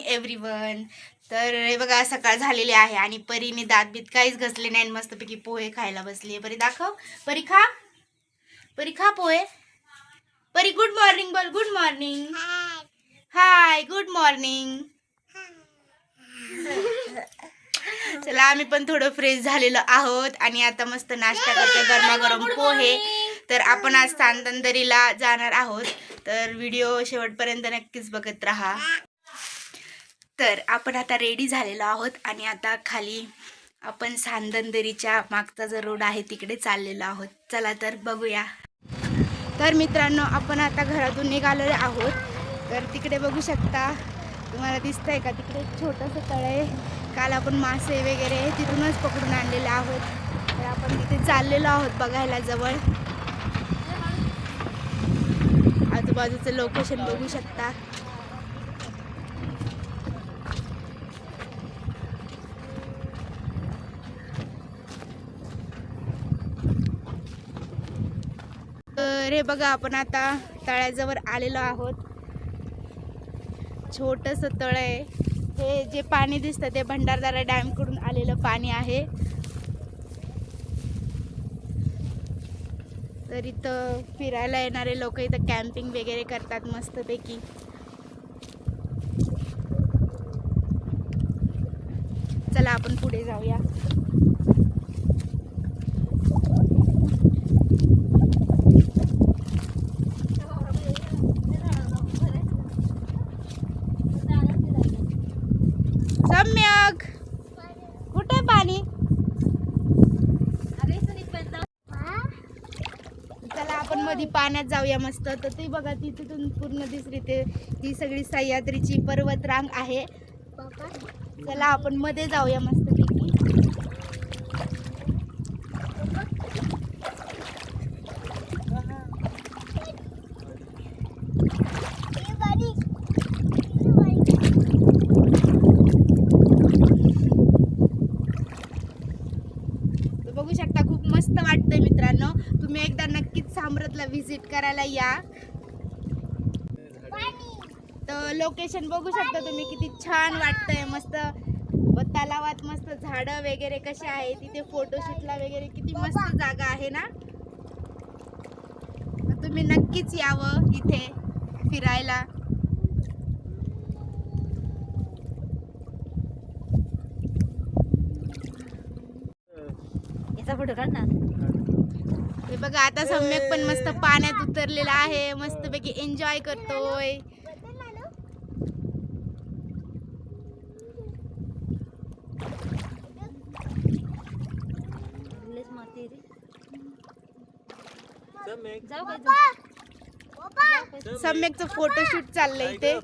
Everyone तर हे बघा सकाळ झालेली आहे आणि परीने दात बीत काहीच घसले नाही आणि मस्तपैकी पोहे खायला बसली परी दाखव. परी खा. परी खा पोहे. परी गुड मॉर्निंग बोल. Good morning hi good morning चला आम्ही पण थोडं फ्रेश झालेलो आहोत आणि आता मस्त नाश्ता करतो गरमागरम पोहे. तर आपण आज सांदंदरीला जाणार आहोत. तर व्हिडिओ शेवटपर्यंत नक्कीच बघत राहा. तर आपण आता रेडी झालेलो आहोत आणि आता खाली आपण सांदंदरीच्या मागचा जो रोड आहे तिकडे चाललेलो आहोत. चला तर बघूया. तर मित्रांनो आपण आता घरातून निघालेलो आहोत. तर तिकडे बघू शकता तुम्हाला दिसतंय का? तिकडे एक छोटंसं तळ आहे. काल आपण मासे वगैरे तिथूनच पकडून आणलेले आहोत. तर आपण तिथे चाललेलो आहोत बघायला जवळ. आजूबाजूचं लोकेशन बघू शकता तर हे बघा आपण आता तळ्याजवळ आलेलो आहोत. छोटस तळ आहे. हे जे पाणी दिसतं ते भंडारदारा डॅमकडून आलेलं पाणी आहे. तर इथं फिरायला येणारे लोक इथं कॅम्पिंग वगैरे करतात मस्तपैकी. चला आपण पुढे जाऊया सम्यक कुठे पाणी चला आपण मध्ये पाण्यात जाऊया मस्त. तर ते बघा तिथून पूर्ण दिसली ते. ही सगळी सह्याद्रीची पर्वत रांग आहे. चला आपण मध्ये जाऊया मस्त बघू शकता खूप मस्त वाटतंय मित्रांनो तुम्ही एकदा नक्कीच साम्रतला व्हिजिट करायला या. तर लोकेशन बघू शकता तुम्ही किती छान वाटतंय. मस्त व तलावात मस्त झाडं वगैरे कसे आहे तिथे फोटोशूटला वगैरे किती मस्त जागा आहे ना? तर तुम्ही नक्कीच यावं इथे फिरायला. याचा फोटो काढ ना. हे बघा आता सम्यक पण मस्त पाण्यात उतरलेला आहे. मस्तपैकी एन्जॉय करतोय? सम्यकचं फोटोशूट चाललंय इथे.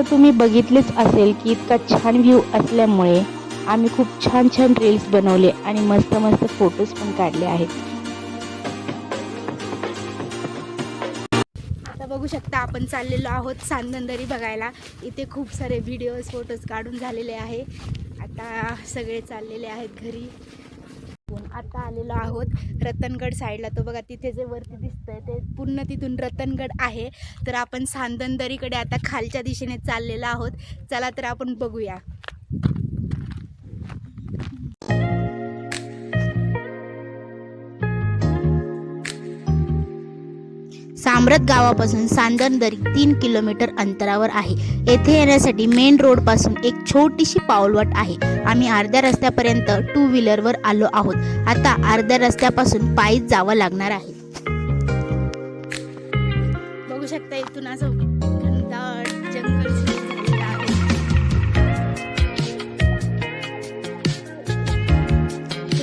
तर तुम्ही बघितलेच असेल की इतका छान व्ह्यू असल्यामुळे आम्ही खूप छान छान रील्स बनवले आणि मस्त मस्त फोटोज पण काढले आहेत. आता बघू शकता आपण चाललेलो आहोत सांदंदरी बघायला. इथे खूप सारे व्हिडिओज फोटोज काढून झालेले आहे. आता सगळे चाललेले आहेत घरी. आता आलेलो आहोत रतनगड साईडला तो बघा तिथे जे वरती दिसतंय ते पूर्ण तिथून रतनगड आहे. तर आपण सांदनदरीकडे आता खालच्या दिशेने चाललेलो आहोत. चला तर आपण बघूया. साम्रत गावापासून सांदनदरी तीन किलोमीटर अंतरावर आहे. येथे येण्यासाठी मेन रोडपासून एक छोटीशी पाऊलवाट आहे. आम्ही अर्ध्या रस्त्यापर्यंत टू व्हीलरवर आलो आहोत. आता अर्ध्या रस्त्यापासून पायीच जावं लागणार आहे. बघू शकता इथून असं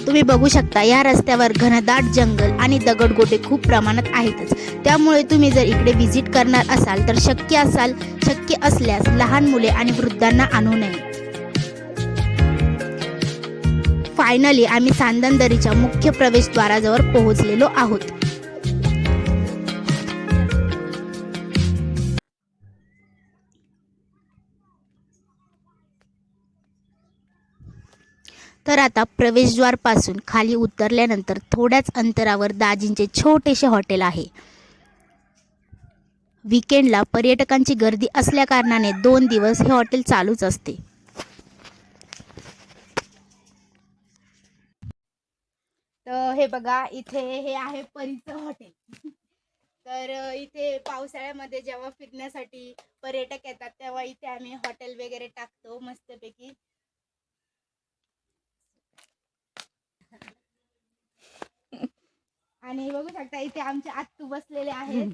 तुम्ही बघू शकता या रस्त्यावर घनदाट जंगल आणि दगडगोटे खूप प्रमाणात आहेतच. त्यामुळे तुम्ही जर इकडे व्हिजिट करणार असाल तर शक्य असाल शक्य असल्यास लहान मुले आणि वृद्धांना आणू नये. फायनली आम्ही सांदनदरीच्या मुख्य प्रवेशद्वाराजवळ पोहोचलेलो आहोत. तर आता प्रवेशद्वारपासून खाली उतरल्यानंतर थोड्याच अंतरावर दाजींचे छोटेसे हॉटेल आहे. विकेंडला पर्यटकांची गर्दी असल्याकारणाने दोन दिवस हे हॉटेल चालूच असते. तर हे बघा इथे हे आहे परीचं हॉटेल. तर इथे पावसाळ्यामध्ये जेव्हा फिरण्यासाठी पर्यटक येतात तेव्हा इथे आम्ही हॉटेल वगैरे टाकतो मस्तपैकी. आणि बघू शकता इथे आमचे आत्तू बसलेले आहेत.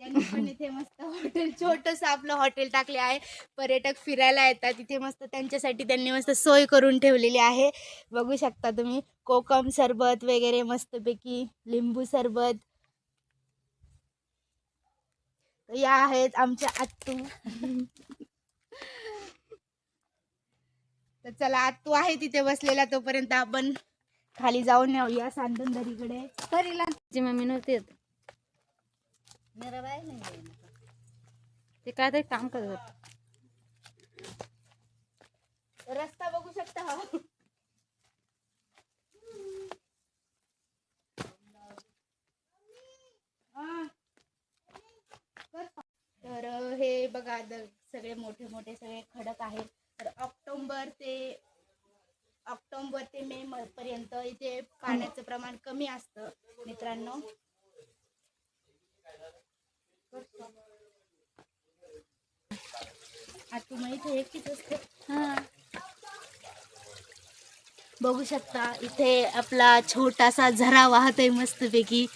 यांनी पण इथे मस्त हॉटेल छोटस आपलं हॉटेल टाकले आहे. पर्यटक फिरायला येतात. इथे मस्त त्यांच्यासाठी त्यांनी मस्त सोय करून ठेवलेली आहे. बघू शकता तुम्ही कोकम सरबत वगैरे मस्तपैकी लिंबू सरबत. या आहेत आमच्या आत्तू. तर चला आत्तू आहे तिथे बसलेला तोपर्यंत आपण खाली जाऊन येऊया सांदनदरीकडे परीला तिची मम्मी नव्हती येत. ते काय तरी काम करत होते. रस्ता बघू शकता हा. हा. तर हे बघा सगळे मोठे मोठे सगळे खडक आहेत. तर ऑक्टोबर ते ऑक्टोबर ते मे पर्यंत इथे पाण्याचं प्रमाण कमी असतं मित्रांनो. आता मग इथे एकटीच असते. हा. बघू शकता इथे आपला छोटासा झरा वाहत आहे मस्तपैकी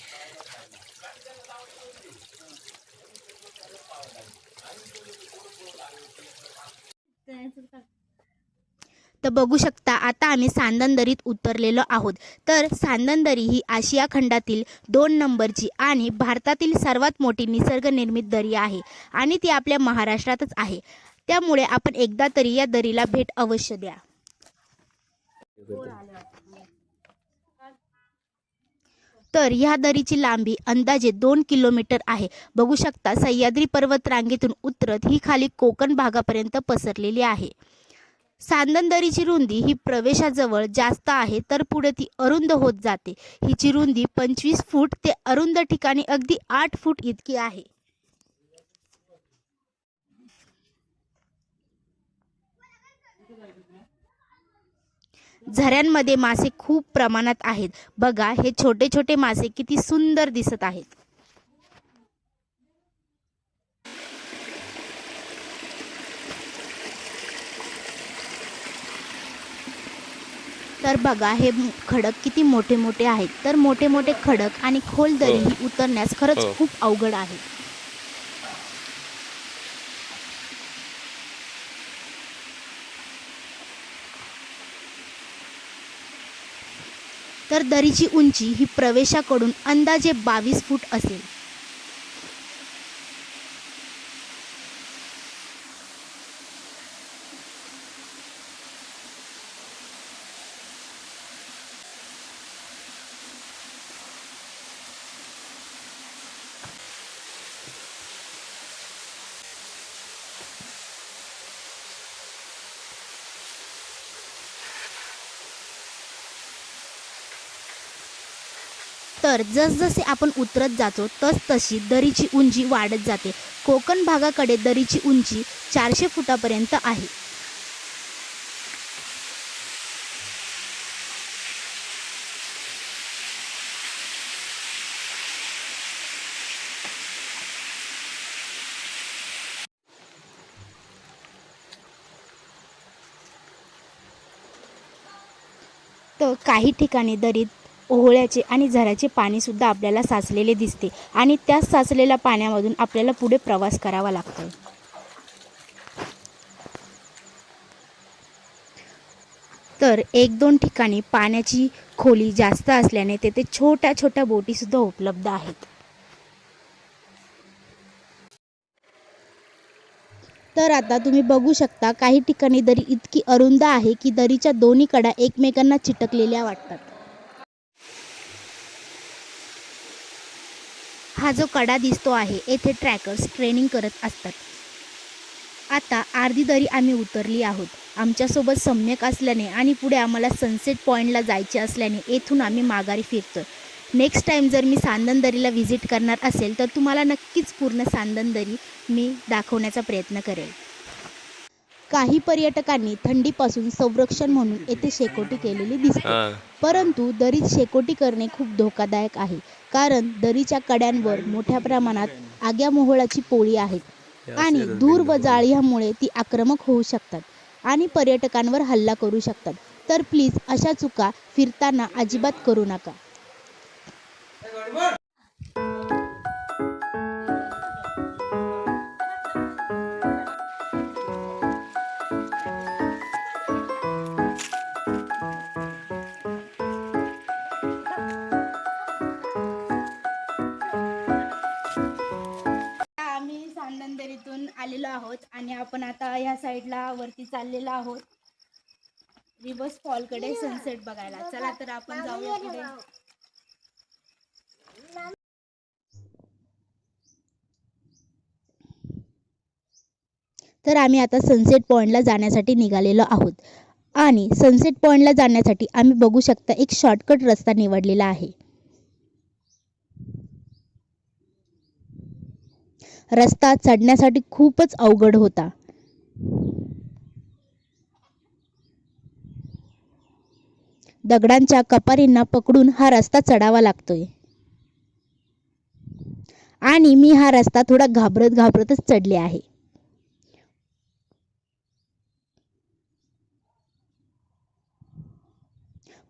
तर बघू शकता आता आम्ही सांदनदरीत उतरलेलो आहोत. तर सांदनदरी ही आशिया खंडातील दोन नंबरची आणि भारतातील सर्वात मोठी निसर्गनिर्मित दरी आहे आणि ती आपल्या महाराष्ट्रातच आहे. त्यामुळे आपण एकदा तरी या दरीला भेट अवश्य द्या. तर ह्या दरीची लांबी अंदाजे दोन किलोमीटर आहे. बघू शकता सह्याद्री पर्वत रांगेतून उतरत ही खाली कोकण भागापर्यंत पसरलेली आहे. सांदनदरीची रुंदी ही प्रवेशाजवळ जास्त आहे तर पुढे ती अरुंद होत जाते. हिची रुंदी पंचवीस फूट ते अरुंद ठिकाणी अगदी आठ फूट इतकी आहे. झऱ्यांमध्ये मासे खूप प्रमाणात आहेत. बघा हे छोटे छोटे मासे किती सुंदर दिसत आहेत. तर बघा हे खडक किती मोठे मोठे आहेत. तर मोठे मोठे खडक आणि खोल दरी ही. उतरण्यास खरंच हो. खूप अवघड आहे. तर दरीची उंची ही प्रवेशाकडून अंदाजे बावीस फूट असेल. तर जसजसे आपण उतरत जातो तस तशी दरीची उंची वाढत जाते. कोकण भागाकडे दरीची उंची चारशे फुटापर्यंत आहे. तर काही ठिकाणी दरीत ओहोळ्याचे आणि झऱ्याचे पाणीसुद्धा आपल्याला साचलेले दिसते आणि त्याच साचलेल्या पाण्यामधून आपल्याला पुढे प्रवास करावा लागतो. तर एक दोन ठिकाणी पाण्याची खोली जास्त असल्याने तेथे छोट्या छोट्या बोटीसुद्धा उपलब्ध आहेत. तर आता तुम्ही बघू शकता काही ठिकाणी दरी इतकी अरुंद आहे की दरीच्या दोन्ही कडा एकमेकांना चिटकलेल्या वाटतात. हा जो कडा दिसतो आहे येथे ट्रॅकर्स ट्रेनिंग करत असतात. आता अर्धी दरी आम्ही उतरली आहोत. आमच्यासोबत सम्यक असल्याने आणि पुढे आम्हाला सनसेट पॉईंटला जायचे असल्याने येथून आम्ही माघारी फिरतो नेक्स्ट टाईम जर मी सांदनदरीला व्हिजिट करणार असेल तर तुम्हाला नक्कीच पूर्ण सांदनदरी मी दाखवण्याचा प्रयत्न करेल. काही पर्यटकांनी थंडीपासून संरक्षण म्हणून येथे शेकोटी केलेली दिसते. हा. परंतु दरीत शेकोटी करणे खूप धोकादायक आहे कारण दरीच्या कड्यांवर मोठ्या प्रमाणात आग्या मोहळाची पोळी आहेत आणि धूर व जाळ्यामुळे ती आक्रमक होऊ शकतात आणि पर्यटकांवर हल्ला करू शकतात. तर प्लीज अशा चुका फिरताना अजिबात करू नका. आलेलो आहोत आणि आपण आता ह्या साईडला वरती चाललेलो आहोत. रिवर्स फॉलकडे सनसेट बघायला. चला तर आपण जाऊया पुढे. तर आम्ही आता सनसेट पॉईंटला जाण्यासाठी निघालेलो आहोत. आणि सनसेट पॉईंटला जाण्यासाठी आम्ही बघू शकता एक शॉर्टकट रस्ता निवडलेला आहे. रस्ता चढण्यासाठी खूपच अवघड होता. दगडांच्या कपारींना पकडून हा रस्ता चढावा लागतोय. आणि मी हा रस्ता थोडा घाबरत घाबरतच चढले आहे.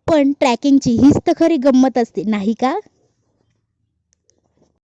पण ट्रॅकिंगची हीच तर खरी गंमत असते नाही का?